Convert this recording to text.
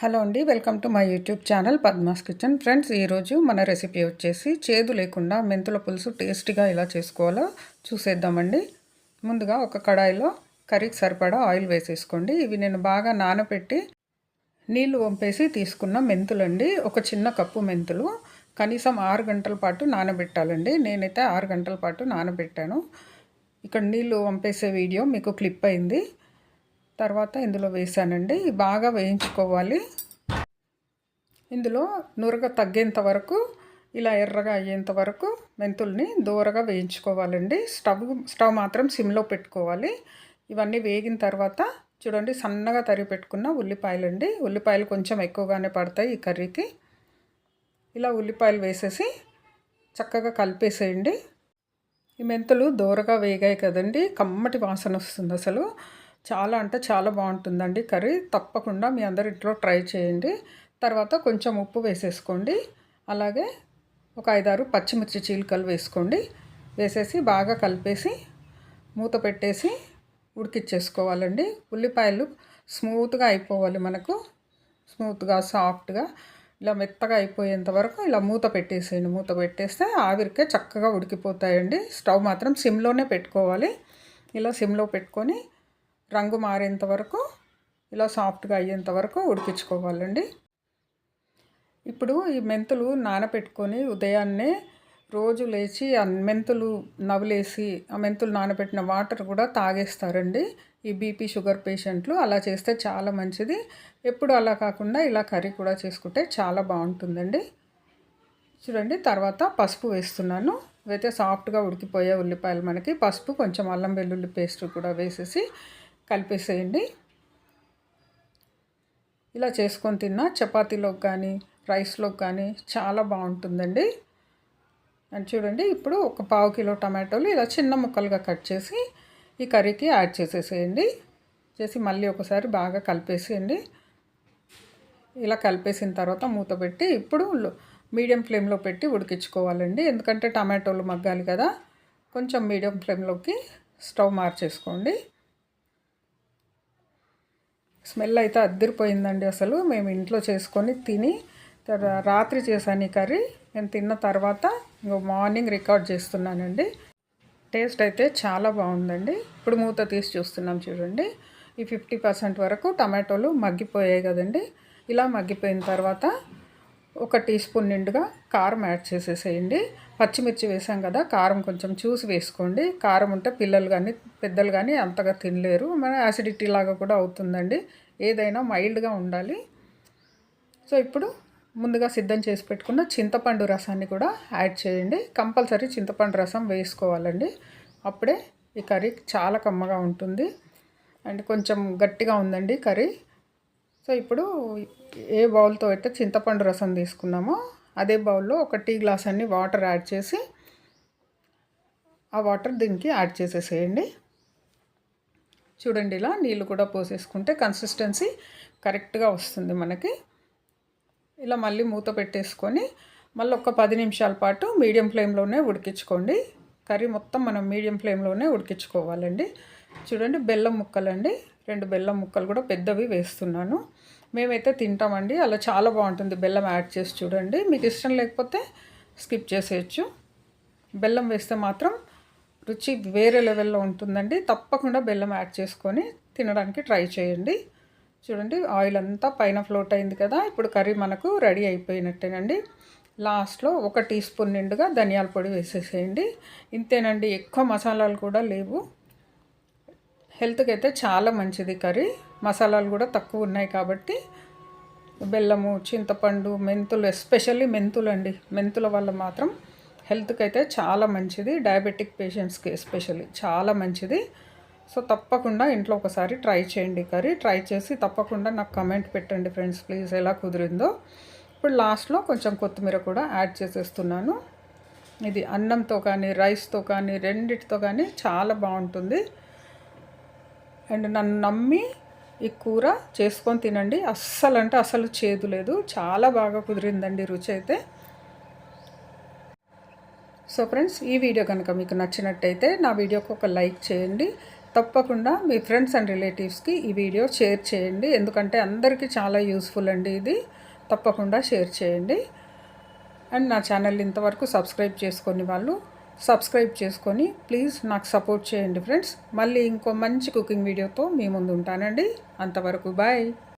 Hello అండి welcome to my YouTube channel Padma's kitchen. Friends ఈరోజు మన రెసిపీ వచ్చేసి చేదు లేకుండా మెంతుల పులుసు టేస్టీగా ఎలా చేసుకోవాలో చూసేద్దామండి. ముందుగా ఒక కడాయిలో కర్రీకి సరిపడా ఆయిల్ వేసేసుకోండి. ఇవి నేను బాగా నానబెట్టి నీళ్ళు వంపేసి తీసుకున్న మెంతులండి. ఒక చిన్న కప్పు మెంతులు కనీసం ఆరు గంటల పాటు నానబెట్టాలండి. నేనైతే ఆరు గంటల పాటు నానబెట్టాను. ఇక్కడ నీళ్ళు వంపేసే వీడియో మీకు క్లిప్ అయింది. తర్వాత ఇందులో వేసానండి. బాగా వేయించుకోవాలి. ఇందులో నురగ తగ్గేంత వరకు ఇలా ఎర్రగా అయ్యేంత వరకు మెంతుల్ని దూరగా వేయించుకోవాలండి. స్టవ్ స్టవ్ మాత్రం సిమ్లో పెట్టుకోవాలి. ఇవన్నీ వేగిన తర్వాత చూడండి సన్నగా తరిగి పెట్టుకున్న ఉల్లిపాయలండి. ఉల్లిపాయలు కొంచెం ఎక్కువగానే పడతాయి ఈ కర్రీకి. ఇలా ఉల్లిపాయలు వేసేసి చక్కగా కలిపేసేయండి. ఈ మెంతులు దూరగా వేగాయి కదండి. కమ్మటి వాసన వస్తుంది అసలు. చాలా అంటే చాలా బాగుంటుందండి కర్రీ. తప్పకుండా మీ అందరు ఇంట్లో ట్రై చేయండి. తర్వాత కొంచెం ఉప్పు వేసేసుకోండి. అలాగే ఒక ఐదారు పచ్చిమిర్చి చీలికలు వేసుకోండి. వేసేసి బాగా కలిపేసి మూత పెట్టేసి ఉడికిచ్చేసుకోవాలండి. ఉల్లిపాయలు స్మూత్గా అయిపోవాలి మనకు. స్మూత్గా సాఫ్ట్గా. ఇలా మెత్తగా అయిపోయేంత వరకు ఇలా మూత పెట్టేసేయండి. మూత పెట్టేస్తే ఆవిరికే చక్కగా ఉడికిపోతాయండి. స్టవ్ మాత్రం సిమ్లోనే పెట్టుకోవాలి. ఇలా సిమ్లో పెట్టుకొని రంగు మారేంత వరకు ఇలా సాఫ్ట్గా అయ్యేంత వరకు ఉడికించుకోవాలండి. ఇప్పుడు ఈ మెంతులు నానబెట్టుకొని ఉదయాన్నే రోజు లేచి ఆ మెంతులు నవ్వులేసి ఆ మెంతులు నానబెట్టిన వాటర్ కూడా తాగేస్తారండి. ఈ బీపీ షుగర్ పేషెంట్లు అలా చేస్తే చాలా మంచిది. ఎప్పుడు అలా కాకుండా ఇలా కర్రీ కూడా చేసుకుంటే చాలా బాగుంటుందండి. చూడండి తర్వాత పసుపు వేస్తున్నాను. అయితే సాఫ్ట్గా ఉడికిపోయే ఉల్లిపాయలు మనకి. పసుపు కొంచెం అల్లం వెల్లుల్లి పేస్ట్ కూడా వేసేసి కలిపేసేయండి. ఇలా చేసుకొని తిన్నా చపాతీలోకి కానీ రైస్లోకి కానీ చాలా బాగుంటుందండి. అండ్ చూడండి ఇప్పుడు ఒక పావు కిలో టమాటోలు ఇలా చిన్న ముక్కలుగా కట్ చేసి ఈ కర్రీకి యాడ్ చేసేసేయండి. చేసి మళ్ళీ ఒకసారి బాగా కలిపేసేయండి. ఇలా కలిపేసిన తర్వాత మూత పెట్టి ఇప్పుడు మీడియం ఫ్లేమ్లో పెట్టి ఉడికించుకోవాలండి. ఎందుకంటే టమాటోలు మగ్గాలి కదా. కొంచెం మీడియం ఫ్లేమ్లోకి స్టవ్ మార్చేసుకోండి. స్మెల్ అయితే అద్దరిపోయిందండి అసలు. మేము ఇంట్లో చేసుకొని తిని రాత్రి చేశాను ఈ కర్రీ. నేను తిన్న తర్వాత ఇంకో మార్నింగ్ రికార్డ్ చేస్తున్నానండి. టేస్ట్ అయితే చాలా బాగుందండి. ఇప్పుడు మూత తీసి చూస్తున్నాం చూడండి. ఈ ఫిఫ్టీ పర్సెంట్ వరకు టమాటోలు మగ్గిపోయాయి కదండి. ఇలా మగ్గిపోయిన తర్వాత ఒక టీ స్పూన్ నిండుగా కారం యాడ్ చేసేసేయండి. పచ్చిమిర్చి వేసాం కదా కారం కొంచెం చూసి వేసుకోండి. కారం ఉంటే పిల్లలు కానీ పెద్దలు కానీ అంతగా తినలేరు. మన యాసిడిటీ లాగా కూడా అవుతుందండి. ఏదైనా మైల్డ్గా ఉండాలి. సో ఇప్పుడు ముందుగా సిద్ధం చేసి పెట్టుకున్న చింతపండు రసాన్ని కూడా యాడ్ చేయండి. కంపల్సరీ చింతపండు రసం వేసుకోవాలండి. అప్పుడే ఈ కర్రీ చాలా కమ్మగా ఉంటుంది. అండ్ కొంచెం గట్టిగా ఉందండి కర్రీ. సో ఇప్పుడు ఏ బౌల్తో అయితే చింతపండు రసం తీసుకున్నామో అదే బౌల్లో ఒక టీ గ్లాస్ అన్ని వాటర్ యాడ్ చేసి ఆ వాటర్ దీనికి యాడ్ చేసేసేయండి. చూడండి ఇలా నీళ్ళు కూడా పోసేసుకుంటే కన్సిస్టెన్సీ కరెక్ట్గా వస్తుంది మనకి. ఇలా మళ్ళీ మూత పెట్టేసుకొని మళ్ళీ ఒక పది నిమిషాల పాటు మీడియం ఫ్లేమ్లోనే ఉడికించుకోండి. కర్రీ మొత్తం మనం మీడియం ఫ్లేమ్లోనే ఉడికించుకోవాలండి. చూడండి బెల్లం ముక్కలండి. రెండు బెల్లం ముక్కలు కూడా పెద్దవి వేస్తున్నాను. మేమైతే తింటామండి. అలా చాలా బాగుంటుంది. బెల్లం యాడ్ చేసి చూడండి. మీకు ఇష్టం లేకపోతే స్కిప్ చేసేయచ్చు. బెల్లం వేస్తే మాత్రం రుచి వేరే లెవెల్లో ఉంటుందండి. తప్పకుండా బెల్లం యాడ్ చేసుకొని తినడానికి ట్రై చేయండి. చూడండి ఆయిల్ అంతా పైన ఫ్లోట్ అయింది కదా. ఇప్పుడు కర్రీ మనకు రెడీ అయిపోయినట్టేనండి. లాస్ట్లో ఒక టీ స్పూన్ నిండుగా ధనియాల పొడి వేసేసేయండి. ఇంతేనండి. ఎక్కువ మసాలాలు కూడా లేవు. హెల్త్కి అయితే చాలా మంచిది కర్రీ. మసాలాలు కూడా తక్కువ ఉన్నాయి కాబట్టి బెల్లము చింతపండు మెంతులు ఎస్పెషల్లీ మెంతులు అండి. మెంతుల వల్ల మాత్రం హెల్త్కి అయితే చాలా మంచిది. డయాబెటిక్ పేషెంట్స్కి ఎస్పెషల్లీ చాలా మంచిది. సో తప్పకుండా ఇంట్లో ఒకసారి ట్రై చేయండి కర్రీ. ట్రై చేసి తప్పకుండా నాకు కమెంట్ పెట్టండి ఫ్రెండ్స్ ప్లీజ్ ఎలా కుదిరిందో. ఇప్పుడు లాస్ట్లో కొంచెం కొత్తిమీర కూడా యాడ్ చేసేస్తున్నాను. ఇది అన్నంతో కానీ రైస్తో కానీ రెండిటితో కానీ చాలా బాగుంటుంది. అండ్ నన్ను నమ్మి ఈ కూర చేసుకొని తినండి. అస్సలు అంటే అసలు చేదు లేదు. చాలా బాగా కుదిరిందండి రుచి అయితే. సో ఫ్రెండ్స్ ఈ వీడియో కనుక మీకు నచ్చినట్టయితే నా వీడియోకి ఒక లైక్ చేయండి. తప్పకుండా మీ ఫ్రెండ్స్ అండ్ రిలేటివ్స్కి ఈ వీడియో షేర్ చేయండి. ఎందుకంటే అందరికీ చాలా యూస్ఫుల్ అండి ఇది. తప్పకుండా షేర్ చేయండి. అండ్ నా ఛానల్ ఇంతవరకు సబ్స్క్రైబ్ చేసుకొని వాళ్ళు సబ్స్క్రైబ్ చేసుకొని ప్లీజ్ నాకు సపోర్ట్ చేయండి ఫ్రెండ్స్. మళ్ళీ ఇంకో మంచి కుకింగ్ వీడియోతో మీ ముందు ఉంటానండి. అంతవరకు బాయ్.